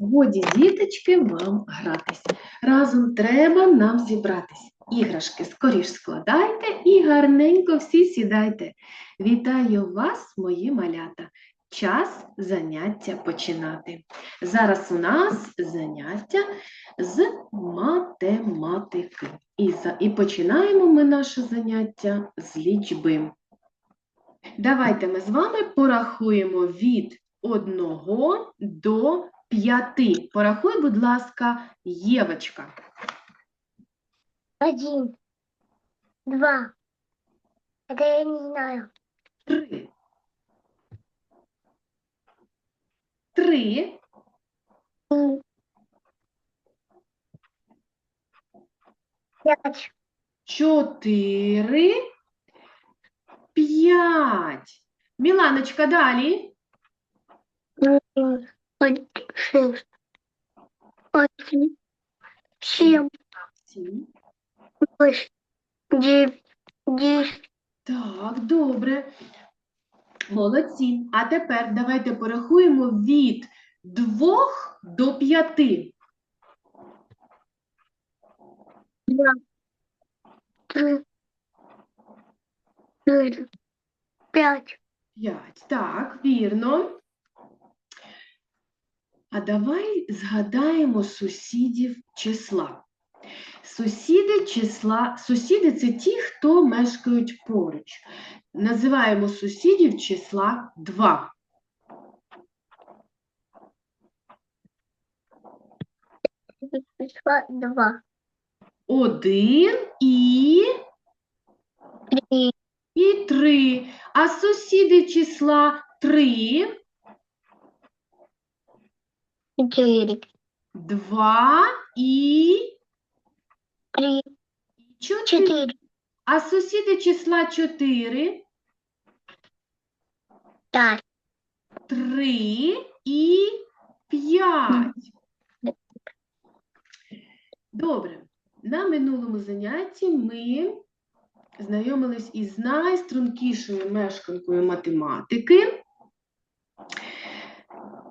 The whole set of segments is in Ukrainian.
Годі, діточки, вам гратись. Разом треба нам зібратись. Іграшки скоріш складайте і гарненько всі сідайте. Вітаю вас, мої малята. Час заняття починати. Зараз у нас заняття з математики. І, за, і починаємо ми наше заняття з лічби. Давайте ми з вами порахуємо від 1 до 5. Порахуй, будь ласка, Євочка. Один, два. Это я не знаю. 3. 3, Три. Пять. 4, 5. Міланочка, далі. Один, шесть, восемь, семь, 7. восемь, девять, десять, Так, добре. Молодці. А тепер давайте порахуємо від 2 до 5. два, три, четыре, пять, 5. Так, вірно. А давай згадаємо сусідів числа. Сусіди числа, сусіди це ті, хто мешкають поруч. Називаємо сусідів числа 2. числа два, 1 і, три, і 3. А сусіди числа 3, четыре, 2 і три, 4. четыре, А сусіди числа 4, пять, 3 і 5. Добре. На минулому занятті ми знайомились із найстрункішою мешканкою математики.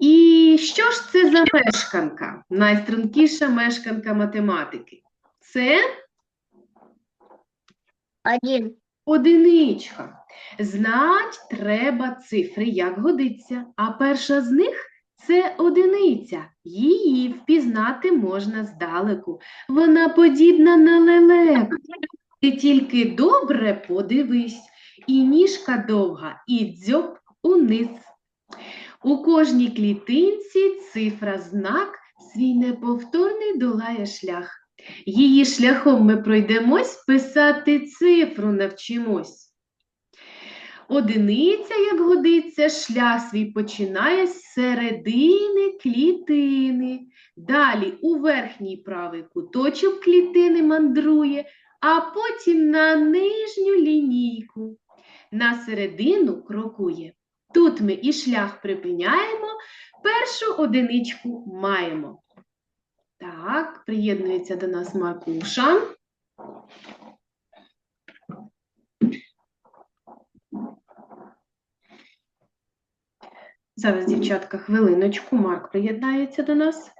І що ж це за мешканка? Найстрункіша мешканка математики? Це один, Одиничка. Знать треба цифри, як годиться. А перша з них це одиниця. Її впізнати можна здалеку. Вона подібна на лелеку. Ти тільки добре подивись. І ніжка довга, і дзьоб униз. У кожній клітинці цифра знак свій неповторний долає шлях. Її шляхом ми пройдемось, писати цифру навчимось. Одиниця, як годиться, шлях свій починає з середини клітини. Далі у верхній правий куточок клітини мандрує, а потім на нижню лінійку. На середину крокує. Тут ми і шлях припиняємо, першу одиничку маємо. Так, приєднується до нас Маркуша. Зараз, дівчатка, хвилиночку. Марк приєднається до нас.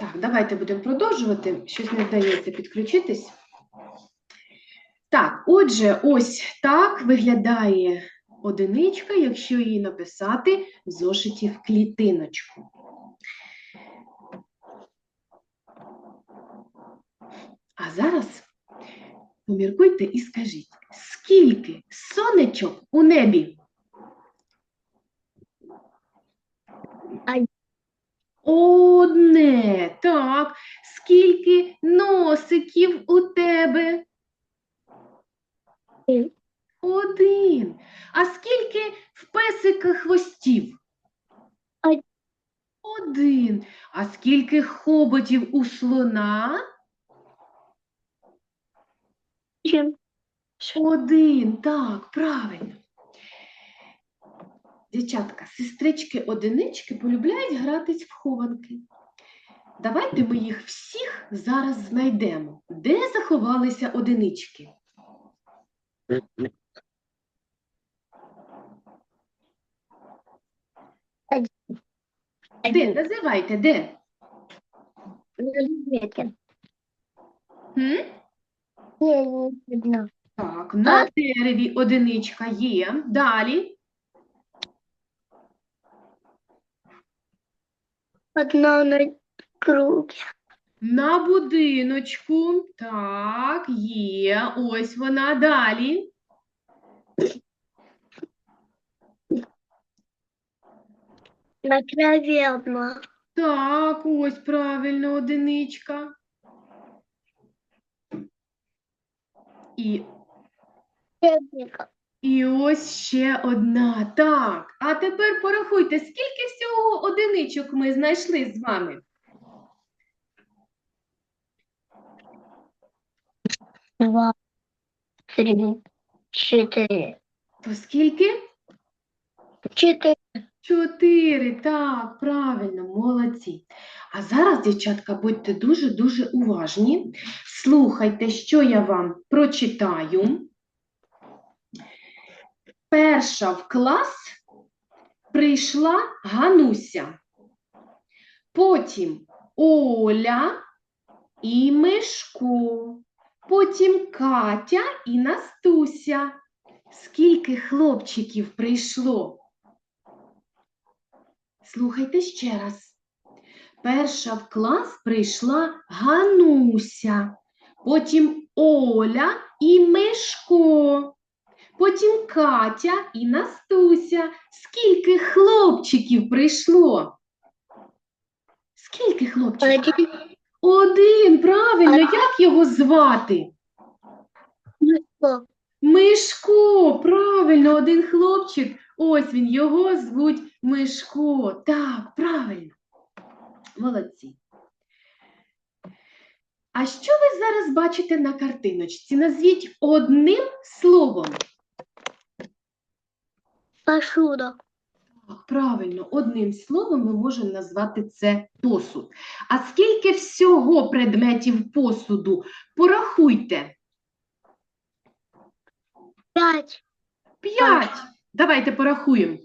Так, давайте будемо продовжувати. Щось не вдається підключитись. Так, отже, ось так виглядає одиничка, якщо її написати в зошиті в клітиночку. А зараз поміркуйте і скажіть, скільки сонечок у небі? Одне. Так. Скільки носиків у тебе? Один. А скільки в песика хвостів? Один. А скільки хоботів у слона? Один. Так, правильно. Дівчатка, сестрички одинички полюбляють гратись в хованки. Давайте ми їх всіх зараз знайдемо. Де заховалися одинички? Де? Називайте, де? М? Так, на дереві одиничка є. Далі. Одна на круге. На будиночку. Так, є. Ось вона. Далі. На траве одна. Так, ось правильно, одиничка. І, Ветер. І ось ще одна. Так, а тепер порахуйте, скільки всього одиничок ми знайшли з вами? Два. Три. Четыре. То скільки? Четыре. Чотири, так, правильно, молодці. А зараз, дівчатка, будьте дуже-дуже уважні. Слухайте, що я вам прочитаю. Перша в клас прийшла Гануся. Потім Оля і Мишко. Потім Катя і Настуся. Скільки хлопчиків прийшло? Слухайте ще раз. Перша в клас прийшла Гануся, потім Оля і Мишко, потім Катя і Настуся. Скільки хлопчиків прийшло? Скільки хлопчиків? Один. Правильно, як його звати? Мишко. Мишко, правильно, один хлопчик. Ось він, його звуть Мишко. Так, правильно. Молодці. А що ви зараз бачите на картиночці? Назвіть одним словом. Посуда. Правильно, одним словом ми можемо назвати це посуд. А скільки всього предметів посуду? Порахуйте. Пять. П'ять. Давайте порахуємо.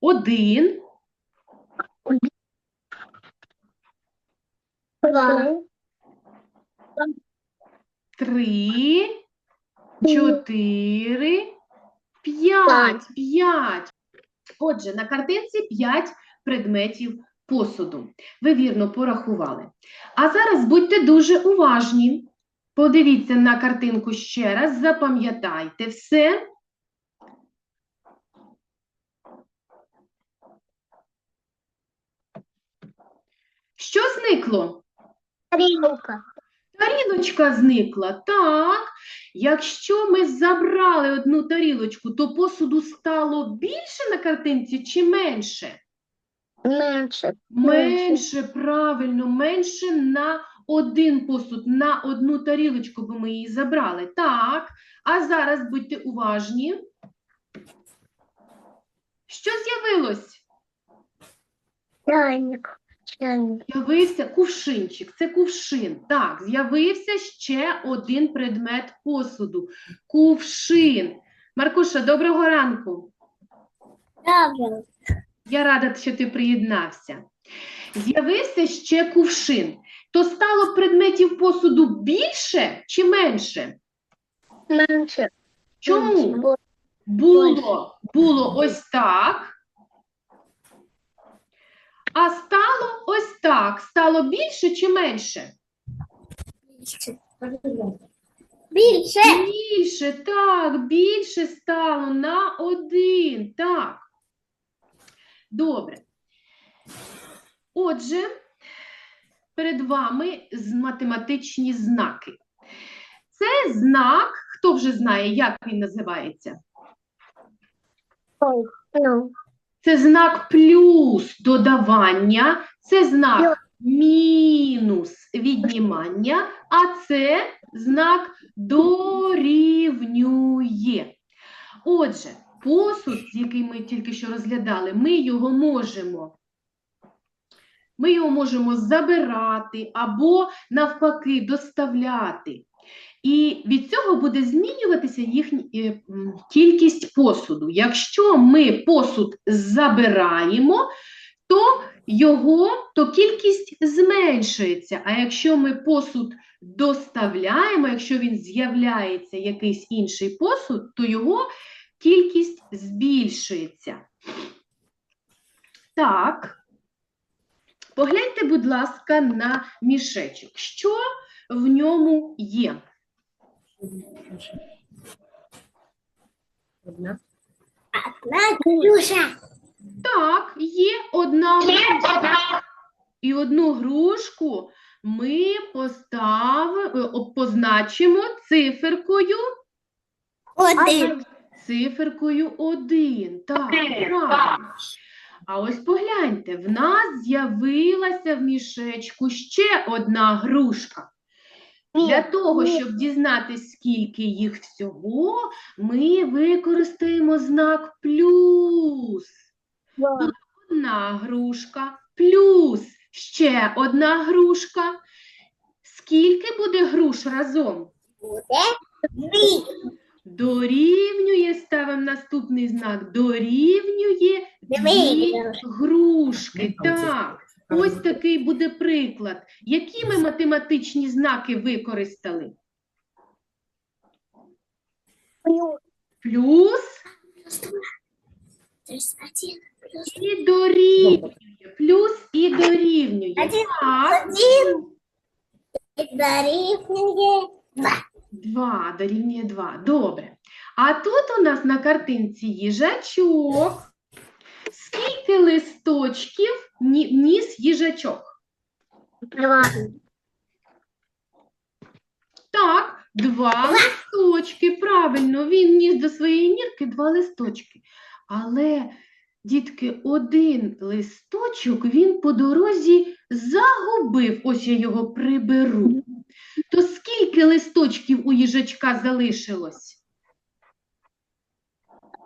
Один, Два. три, чотири, п'ять. П'ять. Отже, на картинці п'ять предметів посуду. Ви вірно порахували. А зараз будьте дуже уважні. Подивіться на картинку ще раз, запам'ятайте все. Що зникло? Тарелка. Тарілочка зникла. Так. Якщо ми забрали одну тарілочку, то посуду стало більше на картинці чи менше? Меньше. Менше, правильно, менше на один посуд, на одну тарілочку, бо ми її забрали. Так. А зараз будьте уважні. Що з'явилось? Чайник. З'явився кувшинчик, це кувшин. Так, з'явився ще один предмет посуду. Кувшин. Маркуша, доброго ранку. Добре. Я рада, що ти приєднався. З'явився ще кувшин. То стало предметів посуду більше чи менше? Меньше. Чому? Було, було ось так. А стало так. Стало більше чи менше? Більше. Більше, так, більше стало на один, так. Добре. Отже, перед вами математичні знаки. Це знак, хто вже знає, як він називається? Ну, Це знак плюс додавання, це знак мінус віднімання, а це знак дорівнює. Отже, посуд, який ми тільки що розглядали, ми його можемо. Ми його можемо забирати або навпаки доставляти. І від цього буде змінюватися їхня е, кількість посуду. Якщо ми посуд забираємо, то його то кількість зменшується. А якщо ми посуд доставляємо, якщо він з'являється якийсь інший посуд, то його кількість збільшується. Так. Погляньте, будь ласка, на мішечок. Що в ньому є? Одна. Надюша. Так, є одна грушка. І одну грушку ми поставимо, позначимо циферкою, Один. циферкою 1. Так, правильно. А ось погляньте, в нас з'явилася в мішечку ще одна грушка. Для того, щоб дізнатись, скільки їх всього, ми використаємо знак плюс. Одна грушка плюс ще одна грушка. Скільки буде груш разом? Дві. Дорівнює, ставимо наступний знак, дорівнює дві грушки. Так, ось такий буде приклад. Які ми математичні знаки використали? Плюс Плюс один. Плюс і дорівнює. Плюс і дорівнює. Один. Так, один. І дорівнює два. Два, дорівнює два. Добре. А тут у нас на картинці їжачок. Скільки листочків ні- ніс їжачок? Два. Так, два листочки. Правильно, він ніс до своєї нірки два листочки. Але, дітки, один листочок він по дорозі загубив. Ось я його приберу. То скільки листочків у їжачка залишилось?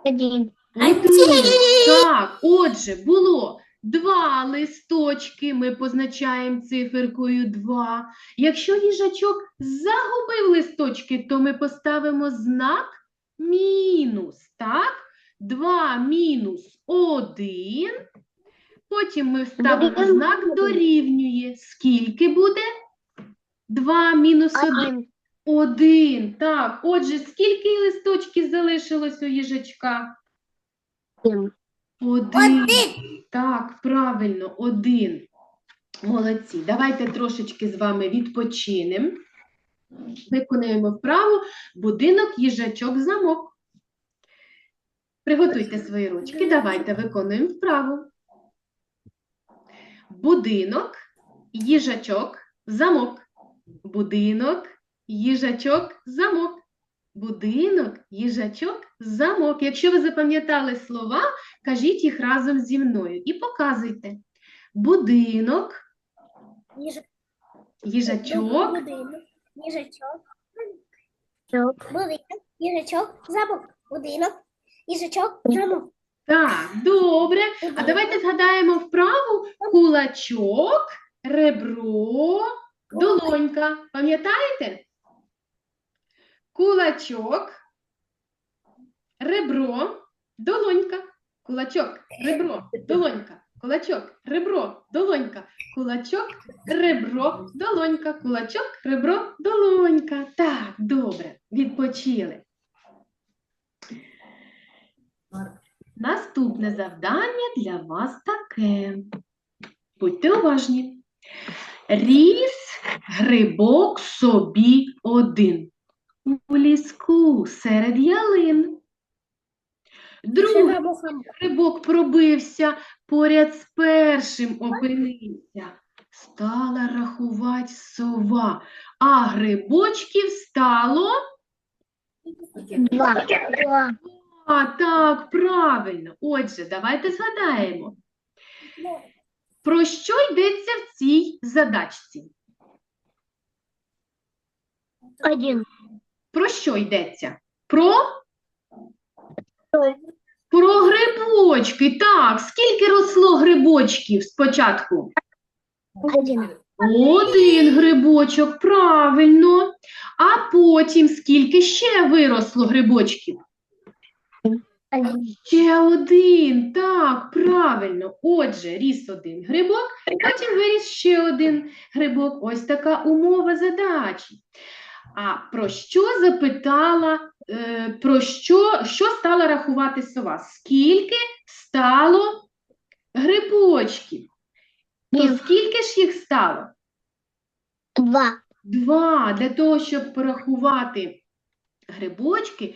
Один. Один. Так, отже, було два листочки, ми позначаємо циферкою 2. Якщо їжачок загубив листочки, то ми поставимо знак мінус, так? 2 мінус 1. Потім ми вставимо знак дорівнює. Скільки буде? 2 мінус 1. Один. Один. Так, отже, скільки листочків залишилось у їжачка? Один. Один. Так, правильно, один. Молодці. Давайте трошечки з вами відпочинемо. Виконуємо вправу будинок, їжачок, замок. Приготуйте свої ручки. Давайте виконуємо вправу. Будинок, їжачок, замок. Будинок, їжачок, замок. Будинок, їжачок, замок. Якщо ви запам'ятали слова, кажіть їх разом зі мною і показуйте. Будинок, Їжачок. Будинок. Їжачок. Їжачок. Замок. Будинок. Їжачок. Замок. так, добре. А давайте згадаємо вправу кулачок, ребро, долонька. Пам'ятаєте? Кулачок, ребро, долонька. Кулачок, ребро, долонька. Кулачок, ребро, долонька. Кулачок, ребро, долонька. Кулачок, ребро, долонька. Так, добре, відпочили. Наступне завдання для вас таке. Будьте уважні. Ріс грибок собі один. У ліску серед ялин. Другий грибок пробився, поряд з першим опинився. Стала рахувати сова, а грибочків стало. Два. А, так, правильно. Отже, давайте згадаємо, про що йдеться в цій задачці? Один. Про що йдеться? Про? Про грибочки. Так, скільки росло грибочків спочатку? Один. Один грибочок, правильно. А потім скільки ще виросло грибочків? Ще один, так, правильно. Отже, ріс один грибок, потім виріс ще один грибок. Ось така умова задачі. А про що запитала, е, про що, що стала рахувати сова? Скільки стало грибочків? То скільки ж їх стало? Два. Два. Для того, щоб порахувати грибочки,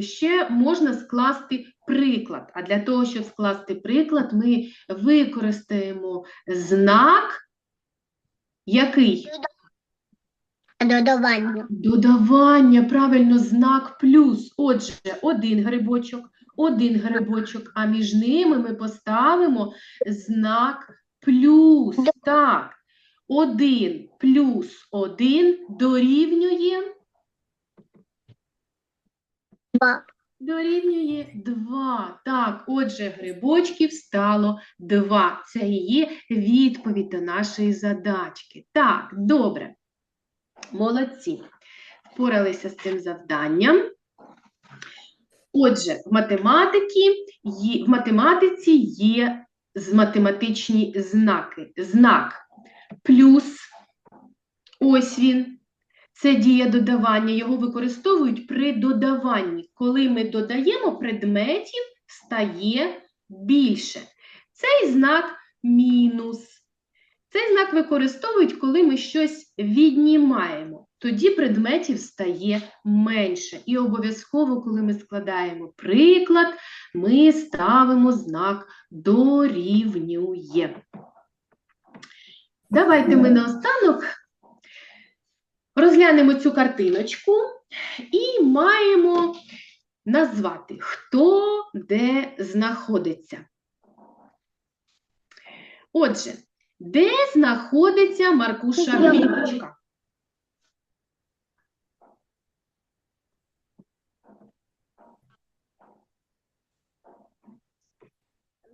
ще можна скласти приклад. А для того, щоб скласти приклад, ми використаємо знак, який? Додавання. Додавання, правильно, знак плюс. Отже, один грибочок, один грибочок, а між ними ми поставимо знак плюс. Так, один плюс один дорівнює, Два. дорівнює 2. Так, отже, грибочків стало 2. Це і є відповідь до нашої задачки. Так, добре. Молодці. Впоралися з цим завданням. Отже, в, математиці є, в математиці є математичні знаки. Знак плюс, ось він, це дія додавання. Його використовують при додаванні. Коли ми додаємо предметів, стає більше. Цей знак мінус. Цей знак використовують, коли ми щось віднімаємо. Тоді предметів стає менше. І обов'язково, коли ми складаємо приклад, ми ставимо знак дорівнює. Давайте ми наостанок розглянемо цю картиночку і маємо назвати, хто де знаходиться. Отже, де знаходиться Маркуша Я Білочка?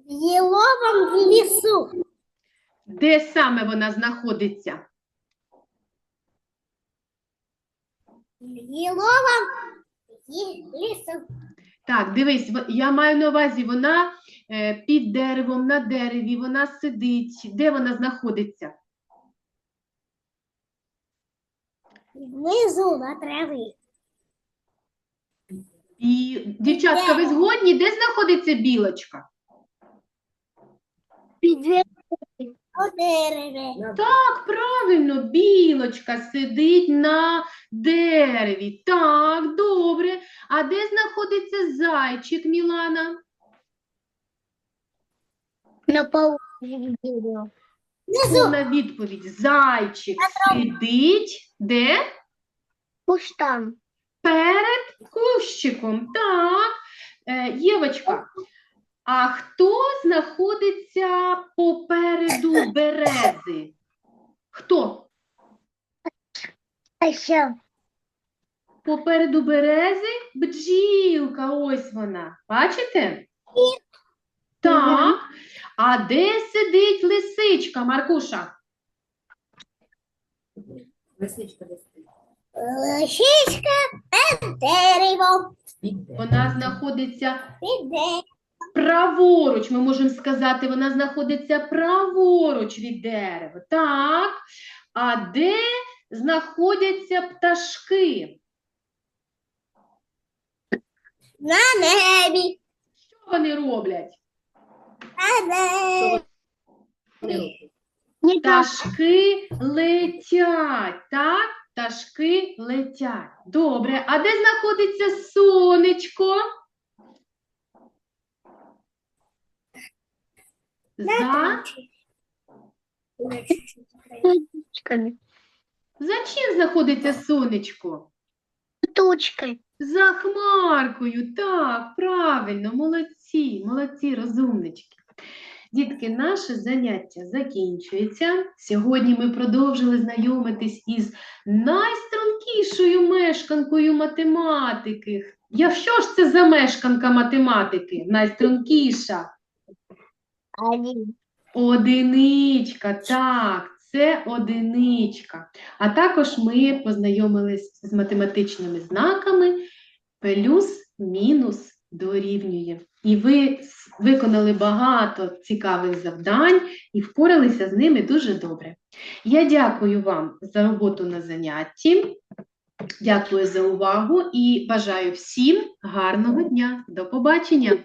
В еловом лесу. Де саме вона знаходиться? В еловом лесу. Так, дивись, в- я маю на увазі, вона е, під деревом, на дереві, вона сидить. Де вона знаходиться? Внизу на траві. І, дівчатка, ви згодні, де знаходиться білочка? У дереві. Так, правильно, білочка сидить на дереві. Так, добре. А де знаходиться зайчик, Мілана? На полу дерева. Повна відповідь. Зайчик сидить де? Куштан. Перед кущиком. Так. Е, Євочка, а хто знаходиться попереду берези? Хто? А ще Попереду берези бджілка, ось вона. Бачите? Так. А де сидить лисичка, Маркуша? Лисичка десь лисичка під деревом. Вона знаходиться Під деревом. Праворуч. Ми можемо сказати, вона знаходиться праворуч від дерева. Так. А де знаходяться пташки? На небі. Що вони роблять? На небі. Пташки летять, так? Пташки летять. Добре. А де знаходиться сонечко? За, Тучками. за чим знаходиться сонечко? Тучкой. За хмаркою, так, правильно, молодці, молодці, розумнички. Дітки, наше заняття закінчується. Сьогодні ми продовжили знайомитись із найстрункішою мешканкою математики. Я що ж це за мешканка математики? Найстрункіша? Один. Одиничка, так, це одиничка. А також ми познайомились з математичними знаками плюс, мінус дорівнює. І ви виконали багато цікавих завдань і впоралися з ними дуже добре. Я дякую вам за роботу на занятті. Дякую за увагу і бажаю всім гарного дня. До побачення!